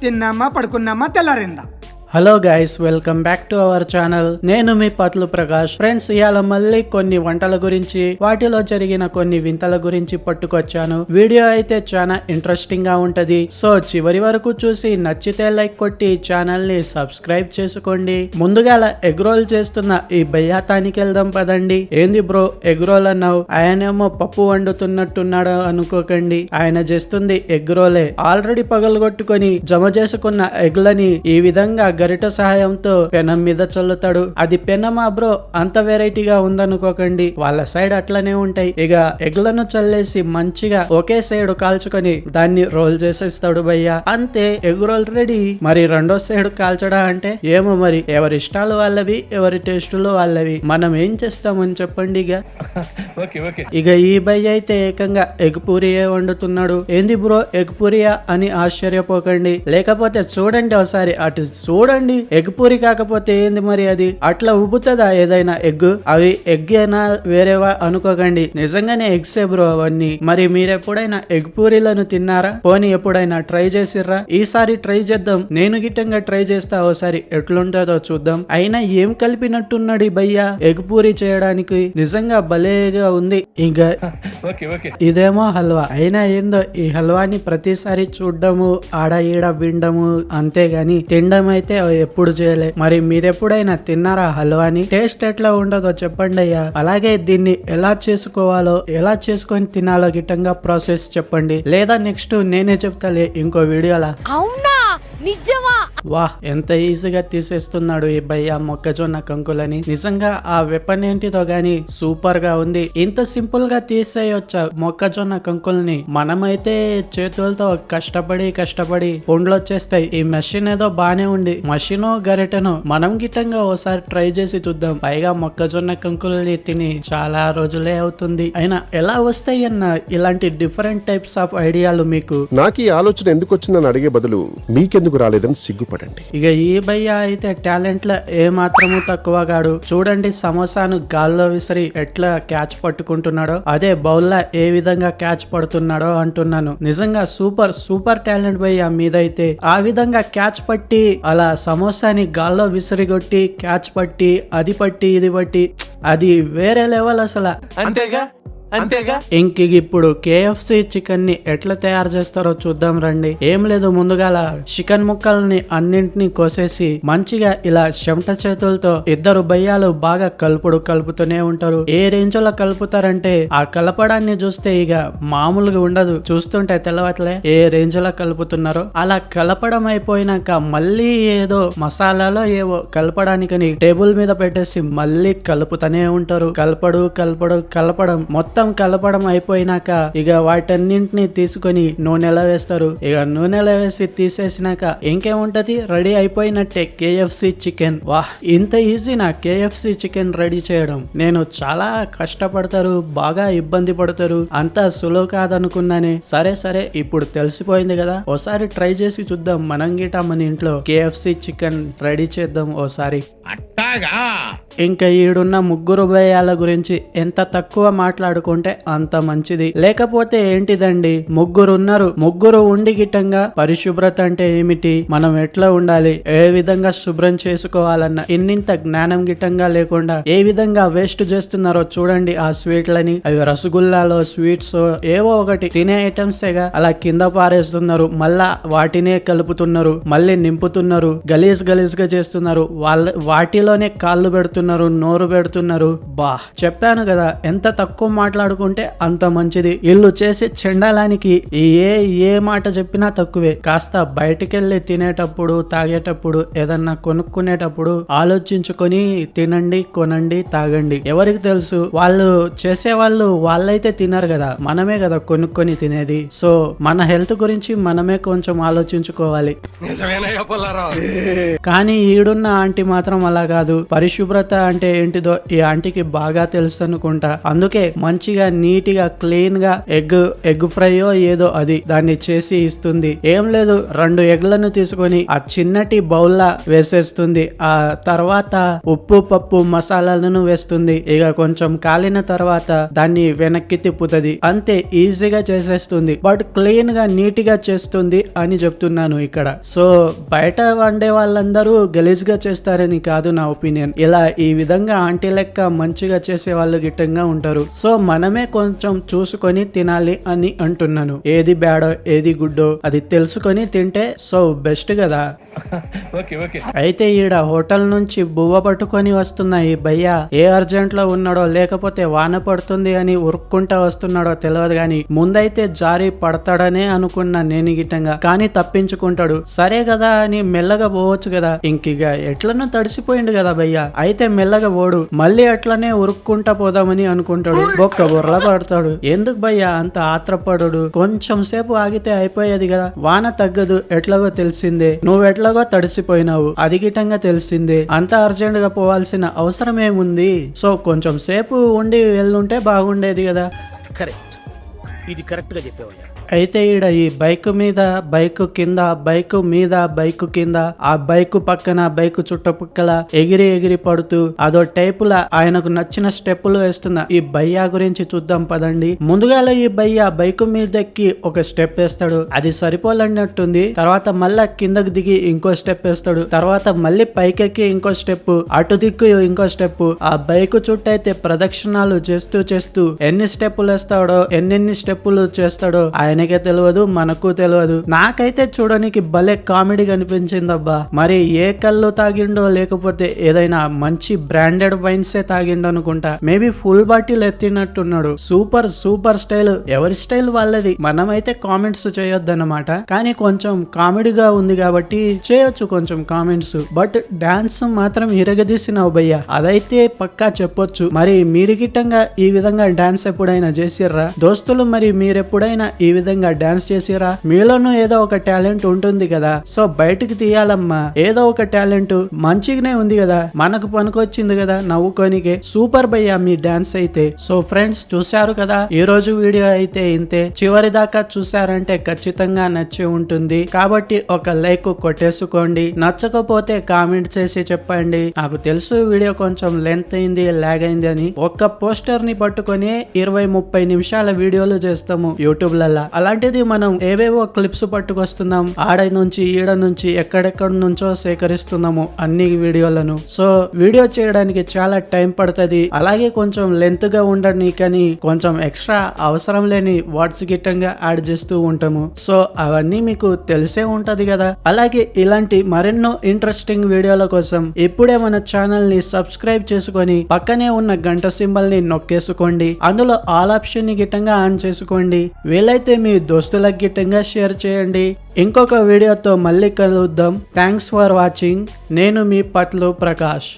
తిన్నామా పడుకున్నామా తెల్లారిందా? Hello guys welcome back to our channel నేను మీ పత్లు ప్రకాష్. ఫ్రెండ్స్ ఇవాళ మళ్ళీ కొన్ని వంటల గురించి వాటిలో జరిగిన కొన్ని వింతల గురించి పట్టుకొచ్చాను. వీడియో అయితే చాలా ఇంట్రెస్టింగ్గా ఉంటది. సో చివరి వరకు చూసి నచ్చితే లైక్ కొట్టి ఛానల్ని సబ్స్క్రైబ్ చేసుకోండి. ముందుగా ఎగ్ రోల్ చేస్తున్న ఈ బయ్యాతానికి వెళ్దాం పదండి. ఏంది బ్రో ఎగ్ రోల్ అన్నావు? ఆయనేమో పప్పు వండుతున్నట్టున్నాడు అనుకోకండి. ఆయన చేస్తుంది ఎగ్ రోలే ఆల్రెడీ పగలగొట్టుకొని జమ చేసుకున్న ఎగ్లని ఈ విధంగా గరిట సహాయంతో పెనం మీద చల్లుతాడు. అది పెనమా బ్రో అంత వెరైటీగా ఉందనుకోకండి. వాళ్ళ సైడ్ అట్లనే ఉంటాయి. ఇక ఎగ్లను చల్లేసి మంచిగా ఒకే సైడ్ కాల్చుకొని దాన్ని రోల్ చేసేస్తాడు భయ్య. అంతే ఎగ్ రోల్ రెడీ మరి రెండో సైడ్ కాల్చడా అంటే? ఏమో మరి ఎవరి ఇష్టాలు వాళ్ళవి ఎవరి టేస్టులు వాళ్ళవి. మనం ఏం చేస్తామని చెప్పండి ఇక ఇక ఈ భయ్య అయితే ఏకంగా ఎగ్ పూరియే వండుతున్నాడు. ఏంది బ్రో ఎగ్ పూరియా అని ఆశ్చర్యపోకండి. లేకపోతే చూడండి ఒకసారి అటు చూడండి ఎగ్ పూరి కాకపోతే ఏంది మరి అది? అట్లా ఉబ్బుతుందా ఏదైనా ఎగ్? అవి ఎగ్ అయినా వేరేవా అనుకోకండి. నిజంగానే ఎగ్సే బ్రో అవన్నీ. మరి మీరెప్పుడైనా ఎగ్ పూరీలను తిన్నారా? పోనీ ఎప్పుడైనా ట్రై చేసిర్రా? ఈసారి ట్రై చేద్దాం. నేను గిట్టంగా ట్రై చేస్తా ఒకసారి ఎట్లుంటుందో చూద్దాం. అయినా ఏం కలిపినట్టున్నాడు భయ్య ఎగ్ పూరి చేయడానికి? నిజంగా భలేగా ఉంది. ఇంకా ఇదేమో హల్వా. అయినా ఏందో ఈ హల్వాని ప్రతిసారి చూడడము ఆడ ఈడ వినడము అంతేగాని తినడం అయితే ఎప్పుడు చేయలే. మరి మీరెప్పుడైనా తిన్నారా హల్వాని టేస్ట్ ఎట్లా ఉండదో చెప్పండి అయ్యా. అలాగే దీన్ని ఎలా చేసుకోవాలో ఎలా చేసుకొని తినాలో గిట్టంగా ప్రాసెస్ చెప్పండి. లేదా నెక్స్ట్ నేనే చెప్తాలే ఇంకో వీడియోలా. అవునా? నిజమా? వా ఎంత ఈజీగా తీసేస్తున్నాడు ఈ భయ్య మొక్కజొన్న కంకులని. నిజంగా ఆ వెపన్ ఏంటిదో గాని సూపర్గా ఉంది. ఇంత సింపుల్గా తీసేయొచ్చా మొక్కజొన్న కంకుల్ని? మనమైతే చేతులతో కష్టపడి కష్టపడి పండ్లు వచ్చేస్తాయి ఈ మెషిన్ ఏదో బానే ఉంది. మషినో గరిటెనో మనం గిట్టంగా ఓసారి ట్రై చేసి చూద్దాం. పైగా మొక్కజొన్న కంకుల్ని తిని చాలా రోజులే అవుతుంది. అయినా ఎలా వస్తాయి అన్న ఇలాంటి డిఫరెంట్ టైప్స్ ఆఫ్ ఐడియాలు మీకు? నాకు ఈ ఆలోచన ఎందుకు వచ్చిందని అడిగే బదులు మీకెందుకు రాలేదని సిగ్గుపడండి. ఇక ఈ భయ్య అయితే టాలెంట్లో ఏ మాత్రము తక్కువ గాడు చూడండి సమోసాను గాల్లో విసిరి ఎట్లా క్యాచ్ పట్టుకుంటున్నాడో. అదే బౌల్లా ఏ విధంగా క్యాచ్ పడుతున్నాడో అంటున్నాను. నిజంగా సూపర్ సూపర్ టాలెంట్ భయ్య మీదైతే. ఆ విధంగా క్యాచ్ పట్టి అలా సమోసాని గాల్లో విసిరిగొట్టి క్యాచ్ పట్టి అది పట్టి ఇది పట్టి అది వేరే లెవెల్ అసలు. అంతేగా? అంతేగా? ఇంక ఇప్పుడు కేఎఫ్సి చికెన్ని ఎట్లా తయారు చేస్తారో చూద్దాం రండి. ఏం లేదు ముందుగాల చికెన్ ముక్కల్ని అన్నింటినీ కోసేసి మంచిగా ఇలా చెమట చేతులతో ఇద్దరు బయ్యాలు బాగా కలుపుడు కలుపుతూనే ఉంటారు. ఏ రేంజ్లో కలుపుతారంటే ఆ కలపడాన్ని చూస్తే ఇక మామూలుగా ఉండదు. చూస్తుంటే తెలవట్లే ఏ రేంజ్లో కలుపుతున్నారో. అలా కలపడం అయిపోయినాక మళ్ళీ ఏదో మసాలాలో ఏవో కలపడానికని టేబుల్ మీద పెట్టేసి మళ్ళీ కలుపుతూనే ఉంటారు. కలపడు కలపడు కలపడం మొత్తం కలపడం అయిపోయినాక ఇక వాటన్నింటిని తీసుకొని నూనెలో వేస్తారు? ఇక నూనెలో వేసి తీసేసినాక ఇంకేముంటది రెడీ అయిపోయినట్టే కేఎఫ్సి చికెన్. వాహ్ ఇంత ఈజీ నా కేఎఫ్సి చికెన్ రెడీ చేయడం. నేను చాలా కష్టపడతారు బాగా ఇబ్బంది పడతారు. అంత సులువు కాదనుకున్నానే. సరే సరే ఇప్పుడు తెలిసిపోయింది కదా. ఓసారి ట్రై చేసి చూద్దాం. మనం గిటా మన ఇంట్లో కేఎఫ్సి చికెన్ రెడీ చేద్దాం ఓసారి. అట్టాగా? ఇంకా ఈడున్న ముగ్గురు భయాల గురించి ఎంత తక్కువ మాట్లాడుకుంటే అంత మంచిది. లేకపోతే ఏంటిదండి? ముగ్గురు ఉన్నారు ముగ్గురు ఉండి గిట్టంగా పరిశుభ్రత అంటే ఏమిటి? మనం ఎట్లా ఉండాలి? ఏ విధంగా శుభ్రం చేసుకోవాలన్న ఇన్నింత జ్ఞానం గిట్టంగా లేకుండా ఏ విధంగా వేస్ట్ చేస్తున్నారో చూడండి ఆ స్వీట్లని. అవి రసగుల్లాలో స్వీట్స్ ఏవో ఒకటి తినే ఐటమ్సేగా అలా కింద పారేస్తున్నారు. మళ్ళా వాటినే కలుపుతున్నారు. మళ్ళీ నింపుతున్నారు. గలీజ్ గలీజ్గా చేస్తున్నారు. వాళ్ళ వాటిలోనే కాళ్ళు పెడుతున్నారు. నోరు పెడుతున్నారు. బా చెప్పాను కదా ఎంత తక్కువ మాట్లాడుకుంటే అంత మంచిది. వీళ్ళు చేసే చెండాలానికి ఏ ఏ మాట చెప్పినా తక్కువే. కాస్త బయటికెళ్ళి తినేటప్పుడు తాగేటప్పుడు ఏదన్నా కొనుక్కునేటప్పుడు ఆలోచించుకొని తినండి కొనండి తాగండి. ఎవరికి తెలుసు వాళ్ళు చేసే వాళ్ళు వాళ్ళైతే తినరు కదా. మనమే కదా కొనుక్కొని తినేది. సో మన హెల్త్ గురించి మనమే కొంచెం ఆలోచించుకోవాలి. కానీ ఈడున్న ఆంటీ మాత్రం అలా కాదు. పరిశుభ్రత అంటే ఏంటిదో ఈ ఆంటీకి బాగా తెలుసు అనుకుంటా అందుకే మంచిగా నీట్గా క్లీన్గా ఎగ్ ఎగ్ ఫ్రైయో ఏదో అది దాన్ని చేసి ఇస్తుంది. ఏం లేదు రెండు ఎగ్లను తీసుకొని ఆ చిన్నటి బౌల్లా వేసేస్తుంది. ఆ తర్వాత ఉప్పు పప్పు మసాలాలను వేస్తుంది. ఇక కొంచెం కాలిన తర్వాత దాన్ని వెనక్కి తిప్పుతుంది. అంతే ఈజీగా చేసేస్తుంది. బట్ క్లీన్గా నీట్గా చేస్తుంది అని చెప్తున్నాను ఇక్కడ. సో బయట వండే వాళ్ళందరూ గలీజ్గా చేస్తారని కాదు నా ఒపీనియన్. ఇలా ఈ విధంగా ఆంటీ లెక్క మంచిగా చేసే వాళ్ళు గిట్టంగా ఉంటారు. సో మనమే కొంచెం చూసుకొని తినాలి అని అంటున్నాను. ఏది బ్యాడో ఏది గుడ్డో అది తెలుసుకొని తింటే సో బెస్ట్ కదా. అయితే ఈడ హోటల్ నుంచి బువ్వ పట్టుకొని వస్తున్న ఈ భయ్య ఏ అర్జెంట్లో ఉన్నాడో లేకపోతే వాన పడుతుంది అని ఉరుక్కుంటా వస్తున్నాడో తెలియదు గాని ముందైతే జారి పడతాడనే అనుకున్నా నేను గిట్టంగా. కానీ తప్పించుకుంటాడు. సరే కదా అని మెల్లగా పోవచ్చు కదా. ఇంకిగ ఎట్లనో తడిసిపోయిండు కదా భయ్య. అయితే మెల్లగా పోడు మళ్ళీ అట్లనే ఉరుక్కుంటా పోదామని అనుకుంటాడు. ఒక్క బుర్ర పడతాడు. ఎందుకు భయ్య అంత ఆత్రపడు కొంచెం సేపు ఆగితే అయిపోయేది కదా. వాన తగ్గదు. ఎట్లాగో తెలిసిందే. నువ్వెట్లాగో తడిసిపోయినావు. అధిగిటంగా తెలిసిందే. అంత అర్జెంట్గా పోవాల్సిన అవసరం ఏముంది సో కొంచెం సేపు ఉండి వెళ్ళుంటే బాగుండేది కదా. కరెక్ట్. ఇది కరెక్ట్గా చెప్పేవయ్యా అయితే ఈడ ఈ బైక్ మీద బైక్ కింద బైక్ మీద బైక్ కింద ఆ బైక్ పక్కన బైక్ చుట్టుపక్కల ఎగిరి ఎగిరి పడుతూ అదో టైపుల ఆయనకు నచ్చిన స్టెప్పులు వేస్తున్న ఈ బయ్యా గురించి చూద్దాం పదండి. ముందుగాల ఈ బయ్యా బైక్ మీద ఎక్కి ఒక స్టెప్ వేస్తాడు. అది సరిపోలన్నట్టుంది తర్వాత మళ్ళా కిందకు దిగి ఇంకో స్టెప్ వేస్తాడు. తర్వాత మళ్ళీ పైకెక్కి ఇంకో స్టెప్ అటు దిక్కు ఇంకో స్టెప్ ఆ బైక్ చుట్టైతే ప్రదక్షిణాలు చేస్తూ చేస్తూ ఎన్ని స్టెప్పులు వేస్తాడో ఎన్నెన్ని స్టెప్పులు చేస్తాడో ఆయనకే తెలియదు మనకు తెలియదు నాకైతే చూడడానికి భలే కామెడీ కనిపించిందబ్బా. మరి ఏ కళ్ళు తాగిండో లేకపోతే ఏదైనా మంచి బ్రాండెడ్ వైన్సే తాగిండో అనుకుంటా. Maybe full bottle ఎత్తినట్టున్నాడు. Super super style. ఎవరి స్టైల్ వాళ్ళది? మనమైతే కామెంట్స్ చేయొద్దన్నమాట. కానీ కొంచెం కామెడీగా ఉంది కాబట్టి చేయొచ్చు కొంచెం కామెంట్స్. బట్ డాన్స్ మాత్రం ఇరగదీసినావు భయ్య. అదైతే పక్కా చెప్పొచ్చు. మరి మీరు గిట్టంగా ఈ విధంగా డాన్స్ ఎప్పుడైనా చేసిర్రా? దోస్తులు మరి మీరెప్పుడైనా ఈ విధంగా విధంగా డాన్స్ చేసిరా? మీలోనూ ఏదో ఒక టాలెంట్ ఉంటుంది కదా. సో బయటకు తీయాలమ్మా. ఏదో ఒక టాలెంట్ మంచిగానే ఉంది కదా. మనకు పనికొచ్చింది కదా నవ్వుకోనికే. సూపర్ భయ్యా మీ డాన్స్ అయితే. సో ఫ్రెండ్స్ చూశారు కదా? ఈ రోజు వీడియో అయితే ఇంతే. చివరి దాకా చూసారంటే ఖచ్చితంగా నచ్చి ఉంటుంది. కాబట్టి ఒక లైక్ కొట్టేసుకోండి. నచ్చకపోతే కామెంట్ చేసి చెప్పండి. నాకు తెలుసు వీడియో కొంచెం లెంత్ అయింది లాగ్ అయింది అని. ఒక్క పోస్టర్ని పట్టుకొని ఇరవై ముప్పై నిమిషాల వీడియోలు చేస్తాము యూట్యూబ్ లల్లా అలాంటిది మనం ఏవేవో క్లిప్స్ పట్టుకొస్తున్నాం ఆడ నుంచి ఈడ నుంచి ఎక్కడెక్కడ నుంచో సేకరిస్తున్నాము అన్ని వీడియోలను. సో వీడియో చేయడానికి చాలా టైం పడుతుంది. అలాగే కొంచెం లెంత్గా కానీ కొంచెం ఎక్స్ట్రా అవసరం లేని వాట్స్ గిట్టంగా యాడ్ చేస్తూ ఉంటాము. సో అవన్నీ మీకు తెలిసే ఉంటది కదా. అలాగే ఇలాంటి మరెన్నో ఇంట్రెస్టింగ్ వీడియోల కోసం ఇప్పుడే మన ఛానల్ని సబ్స్క్రైబ్ చేసుకొని పక్కనే ఉన్న గంట సింబల్ని నొక్కేసుకోండి. అందులో ఆల్ ఆప్షన్ని గిట్టంగా ఆన్ చేసుకోండి. వీలైతే మీ దోస్తులకు గిట్టంగా షేర్ చేయండి. ఇంకొక వీడియోతో మళ్ళీ కలుద్దాం. థ్యాంక్స్ ఫర్ వాచింగ్ నేను మీ పట్లు ప్రకాష్.